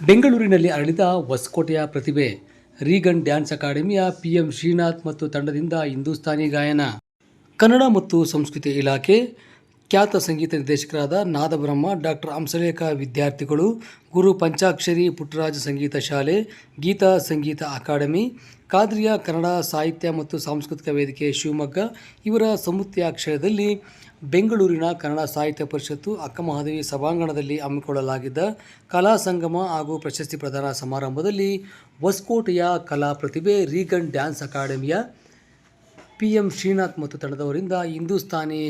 ಬೆಂಗಳೂರಿನಲ್ಲಿ ಅರಳಿದ ಹೊಸಕೋಟೆಯ ಪ್ರತಿಭೆ, ರೀಗನ್ ಡ್ಯಾನ್ಸ್ ಅಕಾಡೆಮಿಯ ಪಿಎಂ ಶ್ರೀನಾಥ್ ಮತ್ತು ತಂಡದಿಂದ ಹಿಂದೂಸ್ತಾನಿ ಗಾಯನ. ಕನ್ನಡ ಮತ್ತು ಸಂಸ್ಕೃತಿ ಇಲಾಖೆ, ಖ್ಯಾತ ಸಂಗೀತ ನಿರ್ದೇಶಕರಾದ ನಾದಬ್ರಹ್ಮ ಡಾಕ್ಟರ್ ಹಂಸಲೇಖ ವಿದ್ಯಾರ್ಥಿಗಳು, ಗುರು ಪಂಚಾಕ್ಷರಿ ಪುಟ್ಟರಾಜ ಸಂಗೀತ ಶಾಲೆ, ಗೀತಾ ಸಂಗೀತ ಅಕಾಡೆಮಿ ಕಾದ್ರಿಯ ಕನ್ನಡ ಸಾಹಿತ್ಯ ಮತ್ತು ಸಾಂಸ್ಕೃತಿಕ ವೇದಿಕೆ ಶಿವಮೊಗ್ಗ, ಇವರ ಸಮುಚ್ಛಯಾಶ್ರಯದಲ್ಲಿ ಬೆಂಗಳೂರಿನ ಕನ್ನಡ ಸಾಹಿತ್ಯ ಪರಿಷತ್ತು ಅಕ್ಕಮಹಾದೇವಿ ಸಭಾಂಗಣದಲ್ಲಿ ಹಮ್ಮಿಕೊಳ್ಳಲಾಗಿದ್ದ ಕಲಾ ಸಂಗಮ ಹಾಗೂ ಪ್ರಶಸ್ತಿ ಪ್ರದಾನ ಸಮಾರಂಭದಲ್ಲಿ ಹೊಸಕೋಟೆಯ ಕಲಾ ಪ್ರತಿಭೆ ರೀಗನ್ ಡ್ಯಾನ್ಸ್ ಅಕಾಡೆಮಿಯ ಪಿ ಎಂ ಶ್ರೀನಾಥ್ ಮತ್ತು ತಂಡದವರಿಂದ ಹಿಂದೂಸ್ತಾನಿ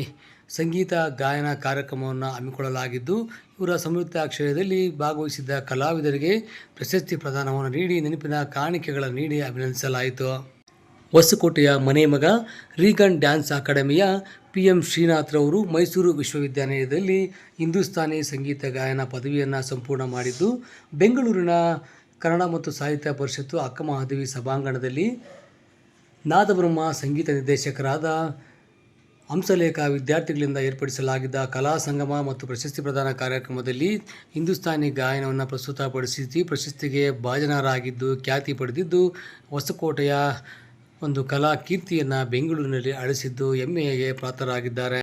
ಸಂಗೀತ, ಗಾಯನ ಕಾರ್ಯಕ್ರಮವನ್ನು ಹಮ್ಮಿಕೊಳ್ಳಲಾಗಿದ್ದು, ಇವರ ಸಂಯುಕ್ತಾಶ್ರಯದಲ್ಲಿ ಭಾಗವಹಿಸಿದ್ದ ಕಲಾವಿದರಿಗೆ ಪ್ರಶಸ್ತಿ ಪ್ರದಾನವನ್ನು ನೀಡಿ ನೆನಪಿನ ಕಾಣಿಕೆಗಳ ನೀಡಿ ಅಭಿನಂದಿಸಲಾಯಿತು. ಹೊಸಕೋಟೆಯ ಮನೆ ಮಗ ರೀಗನ್ ಡ್ಯಾನ್ಸ್ ಅಕಾಡೆಮಿಯ ಪಿ ಎಂ ಶ್ರೀನಾಥ್ರವರು ಮೈಸೂರು ವಿಶ್ವವಿದ್ಯಾನಿಲಯದಲ್ಲಿ ಹಿಂದೂಸ್ತಾನಿ ಸಂಗೀತ ಗಾಯನ ಪದವಿಯನ್ನು ಸಂಪೂರ್ಣ ಮಾಡಿದ್ದು, ಬೆಂಗಳೂರಿನ ಕನ್ನಡ ಮತ್ತು ಸಾಹಿತ್ಯ ಪರಿಷತ್ತು ಅಕ್ಕಮಹಾದೇವಿ ಸಭಾಂಗಣದಲ್ಲಿ ನಾದಬ್ರಹ್ಮ ಸಂಗೀತ ನಿರ್ದೇಶಕರಾದ ಹಂಸಲೇಖ ವಿದ್ಯಾರ್ಥಿಗಳಿಂದ ಏರ್ಪಡಿಸಲಾಗಿದ್ದ ಕಲಾ ಸಂಗಮ ಮತ್ತು ಪ್ರಶಸ್ತಿ ಪ್ರದಾನ ಕಾರ್ಯಕ್ರಮದಲ್ಲಿ ಹಿಂದೂಸ್ತಾನಿ ಗಾಯನವನ್ನು ಪ್ರಸ್ತುತಪಡಿಸಿ ಪ್ರಶಸ್ತಿಗೆ ಭಾಜನರಾಗಿದ್ದು, ಖ್ಯಾತಿ ಪಡೆದಿದ್ದು, ಹೊಸಕೋಟೆಯ ಒಂದು ಕಲಾ ಕೀರ್ತಿಯನ್ನು ಬೆಂಗಳೂರಿನಲ್ಲಿ ಅಳಿಸಿದ್ದು, ಹೆಮ್ಮೆಗೆ ಪಾತ್ರರಾಗಿದ್ದಾರೆ.